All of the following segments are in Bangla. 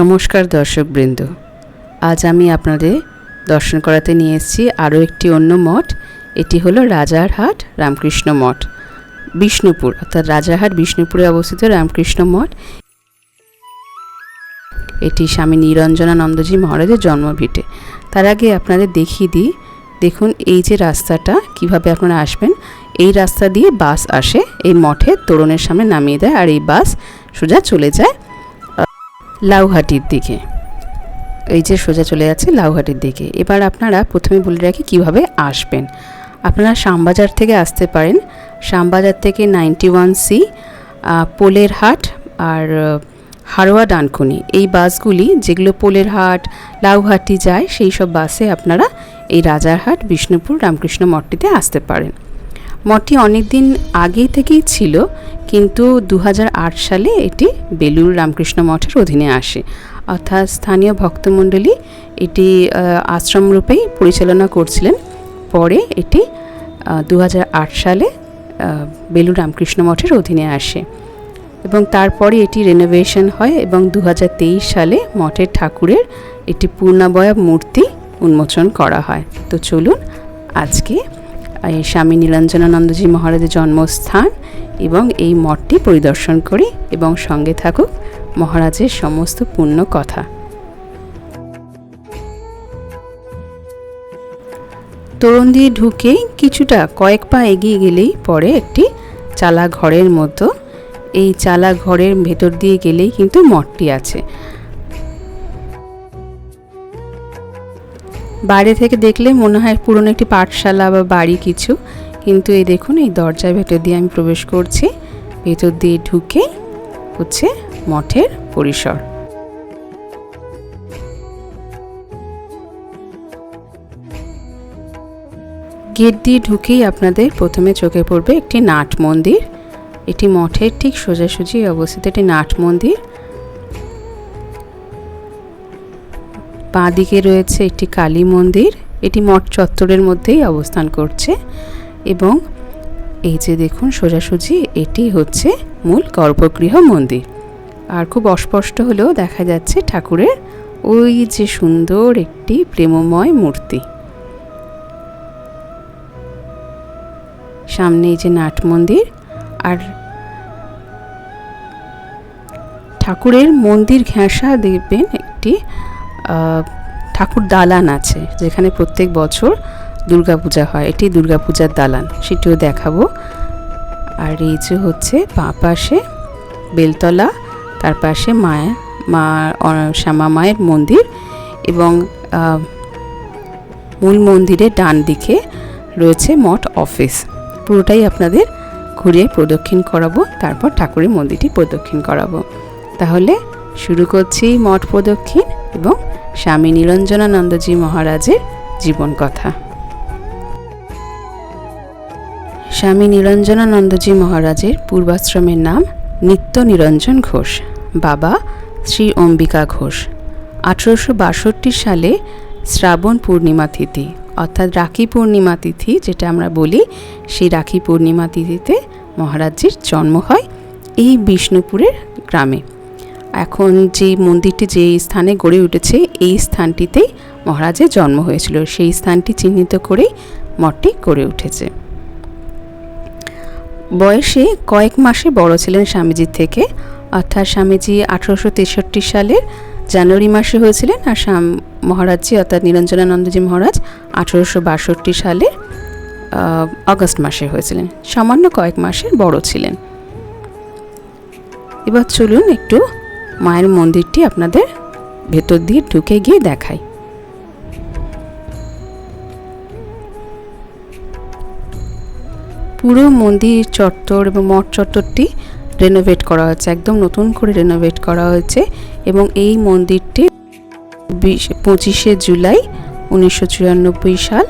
নমস্কার দর্শকবৃন্দ। আজ আমি আপনাদের দর্শন করাতে নিয়ে এসেছি আরও একটি অন্য মঠ। এটি হলো রাজারহাট রামকৃষ্ণ মঠ। বিষ্ণুপুর, অর্থাৎ রাজারহাট বিষ্ণুপুরে অবস্থিত রামকৃষ্ণ মঠ। এটি স্বামী নিরঞ্জনানন্দজি মহারাজের জন্মভিটে তার আগে আপনাদের দেখিয়ে দিই, দেখুন এই যে রাস্তাটা, কীভাবে আপনারা আসবেন। এই রাস্তা দিয়ে বাস আসে, এই মঠের তোরণের সামনে নামিয়ে দেয় আর এই বাস সোজা চলে যায়। লাউহাটির দিকে। এই যে সোজা চলে যাচ্ছে লাউহাটির দিকে। এবার আপনারা প্রথমে বলে রাখি কীভাবে আসবেন। আপনারা শ্যামবাজার থেকে আসতে পারেন। শ্যামবাজার থেকে নাইনটি ওয়ান সি পোলের হাট আর হারোয়া ডানকুনি। এই বাসগুলি যেগুলো পোলের হাট, লাউহাটি যায়, সেই সব বাসে আপনারা এই রাজারহাট, বিষ্ণুপুর, রামকৃষ্ণ মঠটিতে আসতে পারেন। মঠটি অনেক দিন আগে থেকেই ছিল, কিন্তু দু হাজার আট সালে এটি বেলুর রামকৃষ্ণ মঠের অধীনে আসে। অর্থাৎ স্থানীয় ভক্তমণ্ডলী এটি আশ্রম রূপেই পরিচালনা করছিলেন। পরে এটি দু হাজার আট সালে বেলুর রামকৃষ্ণ মঠের অধীনে আসে এবং তারপরে এটি রেনোভেশন হয় এবং দু হাজার তেইশ সালে মঠের ঠাকুরের একটি পূর্ণাবয়া মূর্তি উন্মোচন করা হয়। তো চলুন আজকে স্বামী নীলাঞ্জনানন্দজি মহারাজের জন্মস্থান এবং এই মঠটি পরিদর্শন করি এবং সঙ্গে থাকুক মহারাজের সমস্ত পূর্ণ কথা। তোরণ দিয়ে ঢুকে কিছুটা কয়েক পা এগিয়ে গেলেই পরে একটি চালা ঘরের মতো। এই চালা ঘরের ভেতর দিয়ে গেলেই কিন্তু মঠটি আছে। বাইরে থেকে দেখলে মনে হয় পুরনো একটি পাঠশালা বা বাড়ি কিছু। কিন্তু এই দেখুন, এই দরজার ভেতর দিয়ে আমি প্রবেশ করছি। ভেতর দিয়ে ঢুকে হচ্ছে মঠের পরিসর। গেট দিয়ে ঢুকেই আপনাদের প্রথমে চোখে পড়বে একটি নাট মন্দির। এটি মঠের ঠিক সোজাসুজি অবস্থিত একটি নাট মন্দির। বাঁ দিকে রয়েছে একটি কালী মন্দির। এটি মঠ চত্বরের মধ্যেই অবস্থান করছে এবং এই যে দেখুন সোজাসুজি, এটি হচ্ছে মূল গর্ভগৃহ মন্দির। আর খুব অস্পষ্ট হলেও দেখা যাচ্ছে ঠাকুরের ওই যে সুন্দর একটি প্রেমময় মূর্তি। সামনে এই যে নাট মন্দির, আর ঠাকুরের মন্দির ঘেঁষা দেখবেন একটি ঠাকুর দালান আছে, যেখানে প্রত্যেক বছর দুর্গাপূজা হয়। এটি দুর্গাপূজার দালান, সেটিও দেখাবো। আর এই যে হচ্ছে, বাঁ পাশে বেলতলা, তার পাশে মায়া, মা শ্যামা মায়ের মন্দির এবং মূল মন্দিরের ডান দিকে রয়েছে মঠ অফিস। পুরোটাই আপনাদের ঘুরিয়ে প্রদক্ষিণ করাবো, তারপর ঠাকুরের মন্দিরটি প্রদক্ষিণ করাবো। তাহলে শুরু করছি মঠ প্রদক্ষিণ এবং স্বামী নিরঞ্জনানন্দজি মহারাজের জীবন কথা। স্বামী নিরঞ্জনানন্দজি মহারাজের পূর্বাশ্রমের নাম নিত্য নিরঞ্জন ঘোষ, বাবা শ্রী অম্বিকা ঘোষ। আঠেরোশো বাষট্টি সালে শ্রাবণ পূর্ণিমা তিথি, অর্থাৎ রাখি পূর্ণিমা তিথি যেটা আমরা বলি, সেই রাখি পূর্ণিমা তিথিতে মহারাজজির জন্ম হয় এই বিষ্ণুপুরের গ্রামে। এখন যে মন্দিরটি যে স্থানে গড়ে উঠেছে, এই স্থানটিতেই মহারাজের জন্ম হয়েছিল। সেই স্থানটি চিহ্নিত করেই মঠটি গড়ে উঠেছে। বয়সে কয়েক মাসে বড় ছিলেন স্বামীজির থেকে, অর্থাৎ স্বামীজি আঠেরোশো তেষট্টি সালের জানুয়ারি মাসে হয়েছিলেন আর স্বাম, মহারাজজি অর্থাৎ নিরঞ্জনানন্দজি মহারাজ আঠেরোশো বাষট্টি সালে অগস্ট মাসে হয়েছিলেন। সামান্য কয়েক মাসের বড় ছিলেন। এবার চলুন একটু মায়ের মন্দিরটি আপনাদের ভেতর দিয়ে ঢুকে গিয়ে দেখাই। পুরো মন্দির চত্বর এবং মঠ চত্বরটি রেনোভেট করা হয়েছে, একদম নতুন করে রেনোভেট করা হয়েছে এবং এই মন্দিরটি পঁচিশে জুলাই উনিশশো চুরানব্বই সাল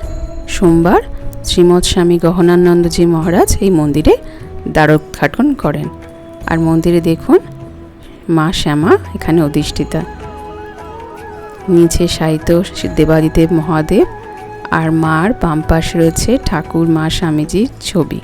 সোমবার শ্রীমৎ স্বামী গহনানন্দজি মহারাজ এই মন্দিরে দ্বারোদ্ঘাটন করেন। আর মন্দিরে দেখুন মা শ্যামা এখানে অধিষ্ঠিতা। নিচে সাহিত্য দেবাদিদেব মহাদেব আর মার বাম পাশে রয়েছে ঠাকুর মা স্বামীজির ছবি।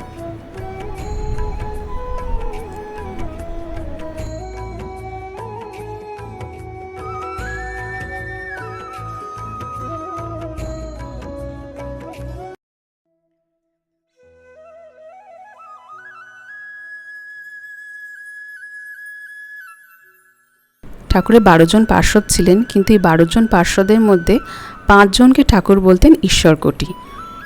ঠাকুরের বারোজন পার্শ্বদ ছিলেন, কিন্তু এই বারোজন পার্শ্বদের মধ্যে পাঁচজনকে ঠাকুর বলতেন ঈশ্বরকোটি।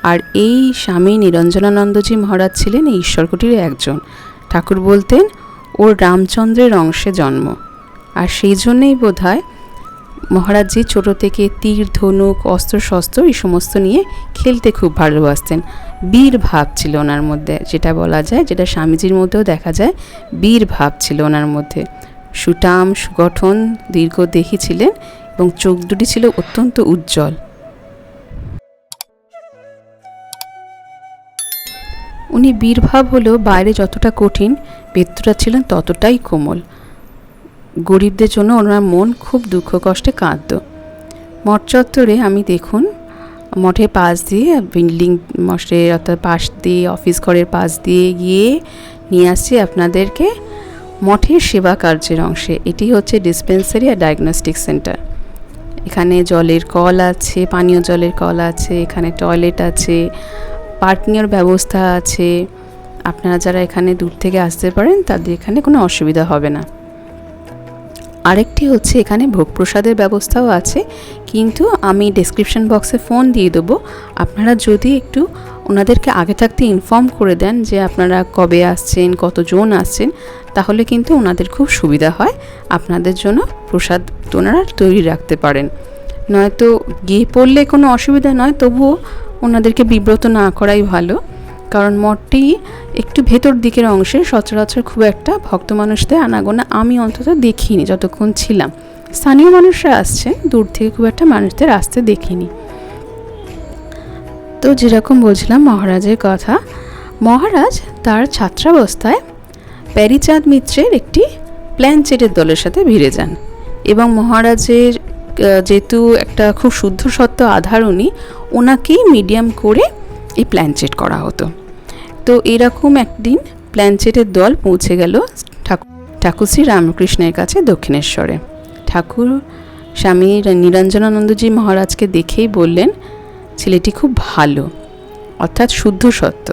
আর এই স্বামী নিরঞ্জনানন্দজি মহারাজ ছিলেন এই ঈশ্বরকোটির একজন। ঠাকুর বলতেন, ওর রামচন্দ্রের অংশে জন্ম। আর সেই জন্যেই বোধ হয় মহারাজজি ছোটো থেকে তীর, ধনুক অস্ত্র শস্ত্র এই সমস্ত নিয়ে খেলতে খুব ভালোবাসতেন। বীর ভাব ছিল ওনার মধ্যে, যেটা বলা যায়, যেটা স্বামীজির মধ্যেও দেখা যায়, বীর ভাব ছিল ওনার মধ্যে। সুটাম, সুগঠন দীর্ঘদেহী ছিলেন এবং চোখ দুটি ছিল অত্যন্ত উজ্জ্বল। উনি বীরভাব হলেও বাইরে যতটা কঠিন, ভেতরটা ছিলেন ততটাই কোমল। গরিবদের জন্য ওনার মন খুব দুঃখ কষ্টে কাঁদত। মঠ চত্বরে আমি দেখুন, মঠের পাশ দিয়ে, বিল্ডিং মঠের অর্থাৎ পাশ দিয়ে, অফিস ঘরের পাশ দিয়ে গিয়ে নিয়ে আসছি আপনাদেরকে। মঠের সেবা কার্যের অংশে, এটি হচ্ছে ডিসপেন্সারি আর ডায়াগনস্টিক সেন্টার। এখানে জলের কল আছে, পানীয় জলের কল আছে, এখানে টয়লেট আছে, পার্কিংয়ের ব্যবস্থা আছে। আপনারা যারা এখানে দূর থেকে আসতে পারেন, তাদের এখানে কোনো অসুবিধা হবে না। আরেকটি হচ্ছে এখানে ভোগ প্রসাদের ব্যবস্থাও আছে, কিন্তু আমি ডেসক্রিপশন বক্সে ফোন দিয়ে দেবো। আপনারা যদি একটু ওনাদেরকে আগে থাকতে ইনফর্ম করে দেন যে আপনারা কবে আসছেন, কতজন আসছেন, তাহলে কিন্তু ওনাদের খুব সুবিধা হয়। আপনাদের জন্য প্রসাদ ওনারা তৈরি রাখতে পারেন। নয়তো গিয়ে পড়লে কোনো অসুবিধা নয়, তবুও ওনাদেরকে বিব্রত না করাই ভালো। কারণ মঠটি একটু ভেতর দিকের অংশে, সচরাচর খুব একটা ভক্ত মানুষদের আনাগোনা আমি অন্তত দেখিনি, যতক্ষণ ছিলাম। স্থানীয় মানুষরা আসছেন, দূর থেকে খুব একটা মানুষদের আসতে দেখিনি। তো যেরকম বলছিলাম মহারাজের কথা, মহারাজ তার ছাত্রাবস্থায় প্যারিচাঁদ মিত্রের একটি প্ল্যানচেটের দলের সাথে ভিড়ে যান এবং মহারাজের যেহেতু একটা খুব শুদ্ধ সত্য আধার উনি ওনাকেই মিডিয়াম করে এই প্ল্যানচেট করা হতো। তো এরকম একদিন প্ল্যানচেটের দল পৌঁছে গেল ঠাকুর ঠাকুর শ্রী রামকৃষ্ণের কাছে দক্ষিণেশ্বরে। ঠাকুর স্বামী নিরঞ্জনানন্দজি মহারাজকে দেখেই বললেন ছেলেটি খুব ভালো, অর্থাৎ শুদ্ধ সত্য।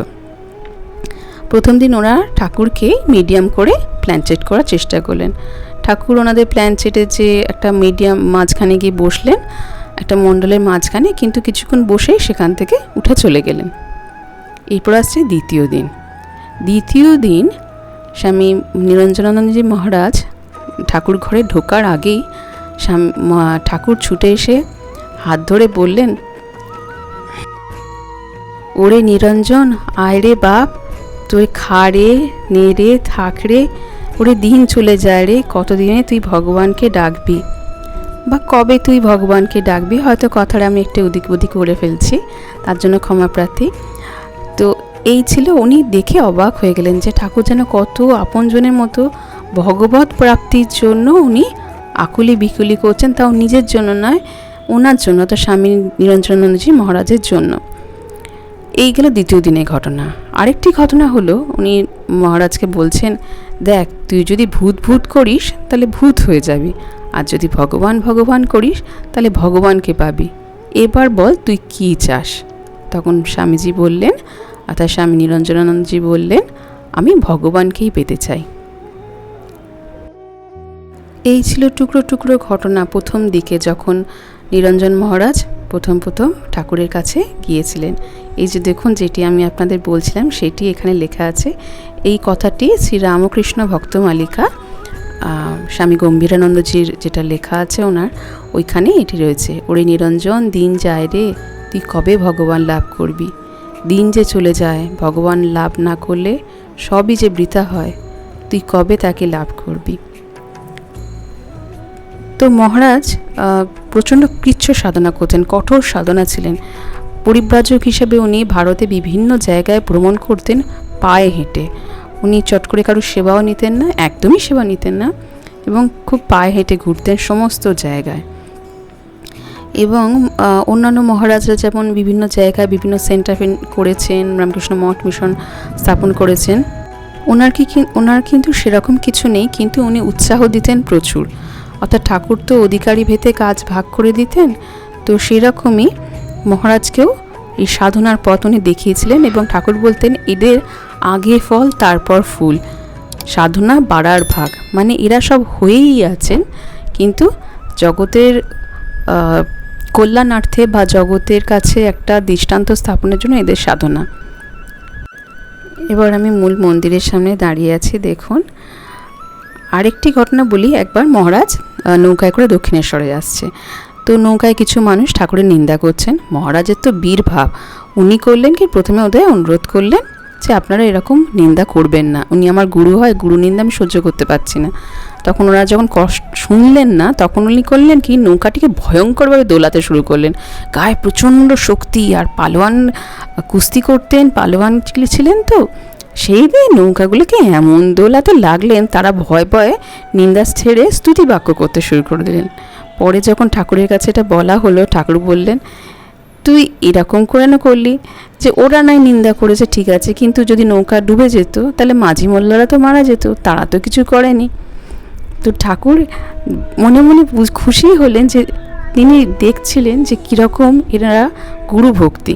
প্রথম দিন ওরা ঠাকুরকে মিডিয়াম করে প্ল্যানচেট করার চেষ্টা করলেন। ঠাকুর ওনাদের প্ল্যানচেটে যে একটা মিডিয়াম মাঝখানে গিয়ে বসলেন, একটা মণ্ডলের মাঝখানে কিন্তু কিছুক্ষণ বসেই সেখান থেকে উঠে চলে গেলেন। এরপর আসছে দ্বিতীয় দিন। দ্বিতীয় দিন স্বামী নিরঞ্জনানন্দজি মহারাজ ঠাকুর ঘরে ঢোকার আগেই ঠাকুর ছুটে এসে হাত ধরে বললেন ওরে নিরঞ্জন আয় রে বাপ, তুই খা রে, নে রে, থাক রে, ওরে দিন চলে যায় রে, কতদিনে তুই ভগবানকে ডাকবি? বা কবে তুই ভগবানকে ডাকবি? হয়তো কথাটা আমি একটু ওদিক ওদিক করে ফেলছি, তার জন্য ক্ষমা প্রার্থী। তো এই ছিল উনি দেখে অবাক হয়ে গেলেন যে ঠাকুর যেন কত আপনজনের মতো ভগবত প্রাপ্তির জন্য উনি আকুলি বিকুলি করছেন, তাও নিজের জন্য নয়, ওনার জন্য তো স্বামী নিরঞ্জনানন্দজি মহারাজের জন্য। এই গেল দ্বিতীয় দিনের ঘটনা। আরেকটি ঘটনা হলো, উনি মহারাজকে বলছেন, দেখ, তুই যদি ভূত ভূত করিস, তাহলে ভূত হয়ে যাবি। আর যদি ভগবান ভগবান করিস, তাহলে ভগবানকে পাবি। এবার বল, তুই কি চাস? তখন স্বামীজি বললেন অর্থাৎ স্বামী নিরঞ্জনানন্দজি বললেন, আমি ভগবানকেই পেতে চাই। এই ছিল টুকরো টুকরো ঘটনা প্রথম দিকে, যখন নিরঞ্জন মহারাজ প্রথম প্রথম ঠাকুরের কাছে গিয়েছিলেন। এই যে দেখুন যেটি আমি আপনাদের বলছিলাম, সেটি এখানে লেখা আছে। এই কথাটি শ্রী রামকৃষ্ণ ভক্ত মালিকা স্বামী গম্ভীরানন্দজির যেটা লেখা আছে ওনার, ওইখানে এটি রয়েছে। ওরে নিরঞ্জন, দিন যায় রে, তুই কবে ভগবান লাভ করবি? দিন যে চলে যায়, ভগবান লাভ না করলে সবই যে বৃথা হয়, তুই কবে তাকে লাভ করবি? তো মহারাজ প্রচণ্ড কৃচ্ছ সাধনা করতেন, কঠোর সাধনা ছিলেন। পরিব্রাজক হিসেবে উনি ভারতে বিভিন্ন জায়গায় ভ্রমণ করতেন, পায়ে হেঁটে। উনি চট করে কারোর সেবাও নিতেন না, একদমই সেবা নিতেন না এবং খুব পায়ে হেঁটে ঘুরতেন সমস্ত জায়গায়। এবং অন্যান্য মহারাজরা যেমন বিভিন্ন জায়গায় বিভিন্ন সেন্টার করেছেন, রামকৃষ্ণ মঠ মিশন স্থাপন করেছেন, ওনার কি ওনার কিন্তু সেরকম কিছু নেই, কিন্তু উনি উৎসাহ দিতেন প্রচুর। অর্থাৎ ঠাকুর তো অধিকারী ভেতে কাজ ভাগ করে দিতেন, তো সেরকমই মহারাজকেও এই সাধনার পথ উনি দেখিয়েছিলেন এবং ঠাকুর বলতেন এদের আগে ফল, তারপর ফুল। সাধনা বাড়ার ভাগ। মানে এরা সব হয়েই আছেন, কিন্তু জগতের কল্যাণার্থে বা জগতের কাছে একটা দৃষ্টান্ত স্থাপনের জন্য এদের সাধনা। এবার আমি মূল মন্দিরের সামনে দাঁড়িয়ে আছি, দেখুন। আরেকটি ঘটনা বলি, একবার মহারাজ নৌকায় করে দক্ষিণেশ্বরে আসছে। তো নৌকায় কিছু মানুষ ঠাকুরের নিন্দা করছেন। মহারাজের তো বীর ভাব উনি করলেন কি? প্রথমে ওদের অনুরোধ করলেন যে আপনারা এরকম নিন্দা করবেন না। উনি আমার গুরু হয়, গুরু নিন্দা আমি সহ্য করতে পারছি না। তখন ওরা যখন কষ্ট শুনলেন না, তখন উনি করলেন কি? নৌকাটিকে ভয়ঙ্করভাবে দোলাতে শুরু করলেন। গায়ে প্রচণ্ড শক্তি আর পালোয়ান কুস্তি করতেন, পালোয়ান ছিলেন তো। সেই দিয়ে নৌকাগুলোকে এমন দোলাতে লাগলেন, তারা ভয় ভয়ে নিন্দা ছেড়ে স্তুতি বাক্য করতে শুরু করে দিলেন। পরে যখন ঠাকুরের কাছে এটা বলা হলো, ঠাকুর বললেন, তুই এরকম করে না করলি যে ওরা নাই নিন্দা করেছে, ঠিক আছে, কিন্তু যদি নৌকা ডুবে যেত, তাহলে মাঝি মোল্লারা তো মারা যেত, তারা তো কিছু করেনি। তো ঠাকুর মনে মনে খুশি হলেন যে তিনি দেখছিলেন যে কীরকম এনারা গুরু ভক্তি।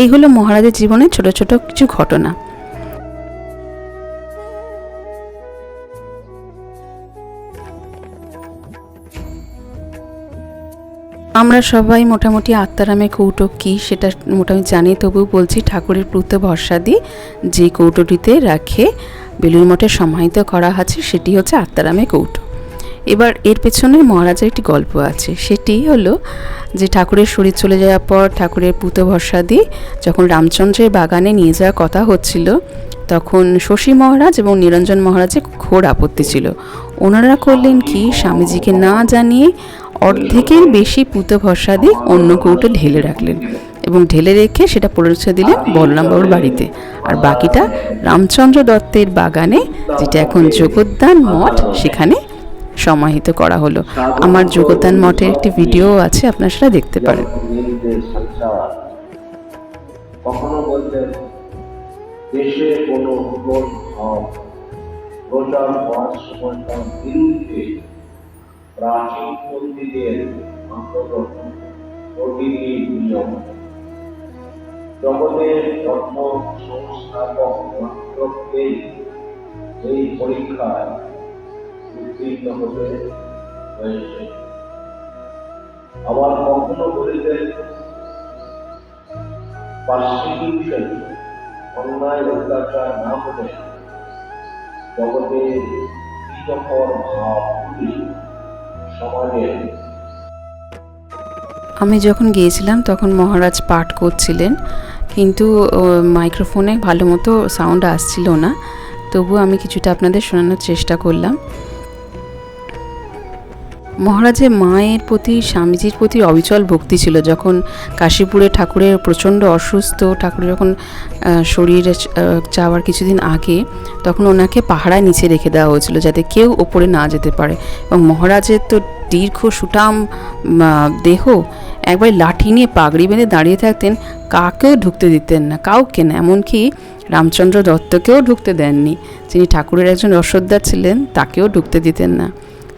এই হলো মহারাজের জীবনে ছোট ছোট কিছু ঘটনা। আমরা সবাই মোটামুটি আত্মারামে কৌটো কী সেটা মোটামুটি জানি, তবুও বলছি ঠাকুরের প্রত ভরসা দিয়ে যে কৌটোটিতে রাখে বেলুর মঠে সমাহিত করা আছে, সেটি হচ্ছে আত্মারামে কৌটো। এবার এর পেছনে মহারাজের একটি গল্প আছে। সেটি হলো যে ঠাকুরের শরীর চলে যাওয়ার পর ঠাকুরের পুত ভরসা দিয়ে যখন রামচন্দ্রের বাগানে নিয়ে যাওয়ার কথা হচ্ছিল, তখন শশী মহারাজ এবং নিরঞ্জন মহারাজের ঘোর আপত্তি ছিল। ওনারা করলেন কি? স্বামীজিকে না জানিয়ে অর্ধেকের বেশি পুত ভরসা দিয়ে অন্য কৌটো ঢেলে রাখলেন এবং ঢেলে রেখে সেটা পরিচয় দিলেন বলরামবাবুর বাড়িতে। আর বাকিটা রামচন্দ্র দত্তের বাগানে, যেটা এখন যোগোদ্যান মঠ, সেখানে সমাহিত করা হলো। আমার যোগদান মঠের একটি ভিডিও আছে, আপনারা সেটা দেখতে পারেন। কখনো বলতেন দেশে কোনো প্রাচীন মন্দিরের আন্দোলন প্রভৃতি নিয়ম জগতের ধর্ম সংস্থাপক মাত্রকেই এই পরীক্ষায় উত্তীর্ণ হতে হয়েছে। আবার কখনো বলিতেন পার্সিকিউশন অন্যায় অত্যাচার না হলে জগতে কৃতকর সমাজের আমি যখন গিয়েছিলাম, তখন মহারাজ পাঠ করছিলেন, কিন্তু মাইক্রোফোনে ভালো মতো সাউন্ড আসছিল না। তবু আমি কিছুটা আপনাদের শোনানোর চেষ্টা করলাম। মহারাজের মায়ের প্রতি, স্বামীজির প্রতি অবিচল ভক্তি ছিল। যখন কাশীপুরে ঠাকুরের প্রচণ্ড অসুস্থ, ঠাকুর যখন শরীরে চ- যাওয়ার কিছুদিন আগে, তখন ওনাকে পাহাড়ায় নিচে রেখে দেওয়া হয়েছিল যাতে কেউ ওপরে না যেতে পারে। এবং মহারাজের তো দীর্ঘ সুটাম দেহ, একবার লাঠি নিয়ে পাগড়ি বেঁধে দাঁড়িয়ে থাকতেন কাকেও ঢুকতে দিতেন না। কাউকে না, এমনকি রামচন্দ্র দত্তকেও ঢুকতে দেননি। যিনি ঠাকুরের একজন রসদ্দার ছিলেন, তাকেও ঢুকতে দিতেন না।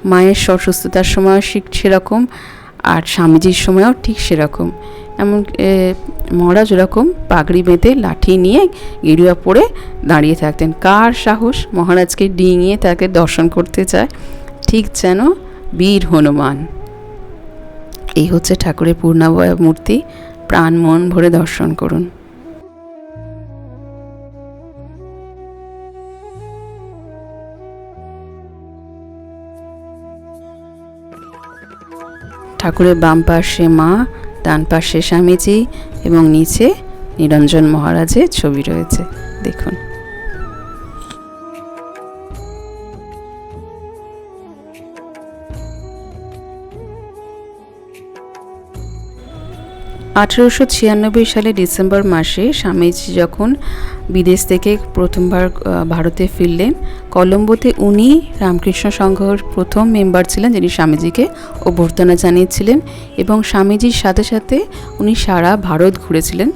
মায়ের অসুস্থতার সময় ঠিক সেরকম আর স্বামীজির সময়ও ঠিক সেরকম। এমন মহারাজ ওরকম পাগড়ি বেঁধে লাঠি নিয়ে গেরুয়া পরে দাঁড়িয়ে থাকতেন। কার সাহস? মহারাজকে ডিঙিয়ে তাকে দর্শন করতে চায়। ঠিক যেন বীর হনুমান। এই হচ্ছে ঠাকুরের পূর্ণাবয় মূর্তি। প্রাণ মন ভরে দর্শন করুন। ঠাকুরের বাম পাশে মা ডান পাশে স্বামীজি এবং নিচে নিরঞ্জন মহারাজের ছবি রয়েছে। দেখুন। আঠেরোশো ছিয়ানব্বই সালে ডিসেম্বর মাসে স্বামীজি যখন বিদেশ থেকে প্রথমবার ভারতে ফিরলেন, কলম্বোতে উনি রামকৃষ্ণ সংঘর প্রথম মেম্বার ছিলেন যিনি স্বামীজিকে অভ্যর্থনা জানিয়েছিলেন এবং স্বামীজির সাথে সাথে উনি সারা ভারত ঘুরেছিলেন।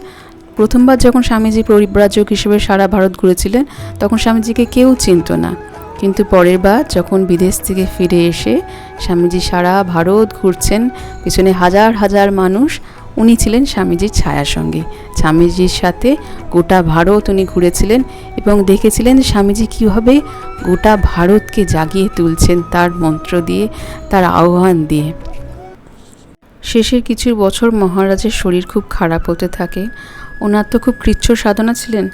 প্রথমবার যখন স্বামীজি পরিব্রাজক হিসেবে সারা ভারত ঘুরেছিলেন, তখন স্বামীজিকে কেউ চিনত না। কিন্তু পরের বার যখন বিদেশ থেকে ফিরে এসে স্বামীজি সারা ভারত ঘুরছেন, পিছনে হাজার হাজার মানুষ উনি ছিলেন স্বামীজির ছায়া সঙ্গে। স্বামীজির সাথে গোটা ভারত উনি ঘুরেছিলেন এবং দেখেছিলেন স্বামীজি কীভাবে গোটা ভারতকে জাগিয়ে তুলছেন তার মন্ত্র দিয়ে, তার আহ্বান দিয়ে। শেষের কিছু বছর মহারাজের শরীর খুব খারাপ হতে থাকে। ওনার তো খুব কৃচ্ছ সাধনা ছিলেন।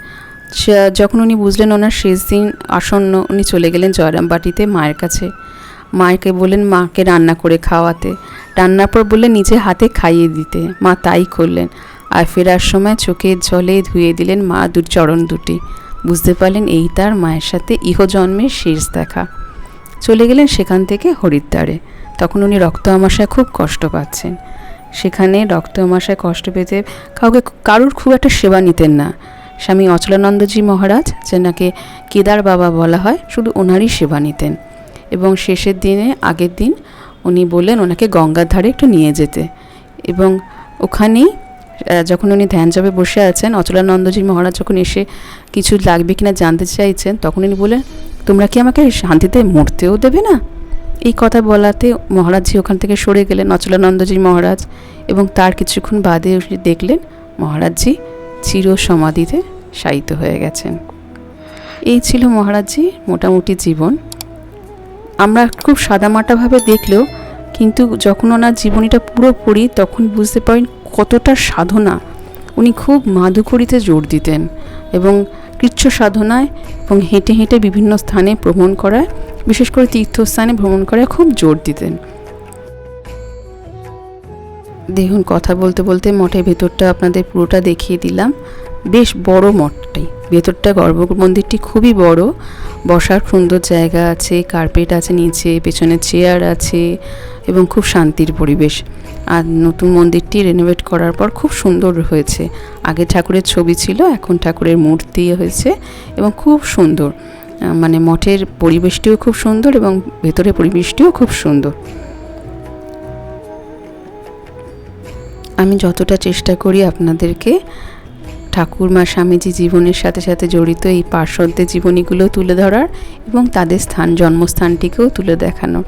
যখন উনি বুঝলেন ওনার শেষ দিন আসন্ন, উনি চলে গেলেন জয়রামবাটিতে মায়ের কাছে। মাকে বললেন, মাকে রান্না করে খাওয়াতে। রান্নার পর বললেন নিজে হাতে খাইয়ে দিতে। মা তাই করলেন। আর ফেরার সময় চোখের জলে ধুয়ে দিলেন মা দু চরণ দুটি। বুঝতে পারলেন, এই তার মায়ের সাথে ইহজন্মের শেষ দেখা। চলে গেলেন সেখান থেকে হরিদ্বারে। তখন উনি রক্ত আমাশায় খুব কষ্ট পাচ্ছেন। সেখানে রক্ত আমাশায় কষ্ট পেতে কাউকে কারুর খুব একটা সেবা নিতেন না। স্বামী অচলানন্দজি মহারাজ, যেনাকে কেদার বাবা বলা হয়, শুধু ওনারই সেবা নিতেন। এবং শেষের দিনে, আগের দিন উনি বললেন ওনাকে গঙ্গার ধারে একটু নিয়ে যেতে। এবং ওখানেই যখন উনি ধ্যান জবে বসে আছেন অচলানন্দজি মহারাজ যখন এসে কিছু লাগবে কিনা জানতে চাইছেন, তখন উনি বলেন তোমরা কি আমাকে শান্তিতে মরতেও দেবে না? এই কথা বলাতে মহারাজজি ওখান থেকে সরে গেলেন অচলানন্দজি মহারাজ, এবং তার কিছুক্ষণ বাদে দেখলেন, মহারাজজি চির সমাধিতে শায়িত হয়ে গেছেন। এই ছিল মহারাজজি মোটামুটি জীবন। আমরা খুব সাদামাটাভাবে দেখলেও কিন্তু যখন ওনার জীবনীটা পুরো পড়ি, তখন বুঝতে পারেন কতটা সাধনা। উনি খুব মাধুকরীতে জোর দিতেন এবং কৃচ্ছ সাধনায় এবং হেঁটে হেঁটে বিভিন্ন স্থানে ভ্রমণ করায়, বিশেষ করে তীর্থস্থানে ভ্রমণ করায় খুব জোর দিতেন। দেখুন, কথা বলতে বলতে মঠের ভেতরটা আপনাদের পুরোটা দেখিয়ে দিলাম। বেশ বড় মঠটাই। ভেতরটা গর্ভ মন্দিরটি খুবই বড়। বসার সুন্দর জায়গা আছে কার্পেট আছে নিচে, পেছনে চেয়ার আছে এবং খুব শান্তির পরিবেশ। আর নতুন মন্দিরটি রেনোভেট করার পর খুব সুন্দর হয়েছে। আগে ঠাকুরের ছবি ছিল, এখন ঠাকুরের মূর্তি হয়েছে এবং খুব সুন্দর। মানে মঠের পরিবেশটিও খুব সুন্দর এবং ভেতরের পরিবেশটিও খুব সুন্দর। আমি যতটা চেষ্টা করি আপনাদেরকে ঠাকুরমা স্বামীজি জীবনের সাথে সাথে জড়িত এই পার্শ্বদের জীবনীগুলো তুলে ধরার এবং তাদের স্থান, জন্মস্থানটিকেও তুলে দেখানোর।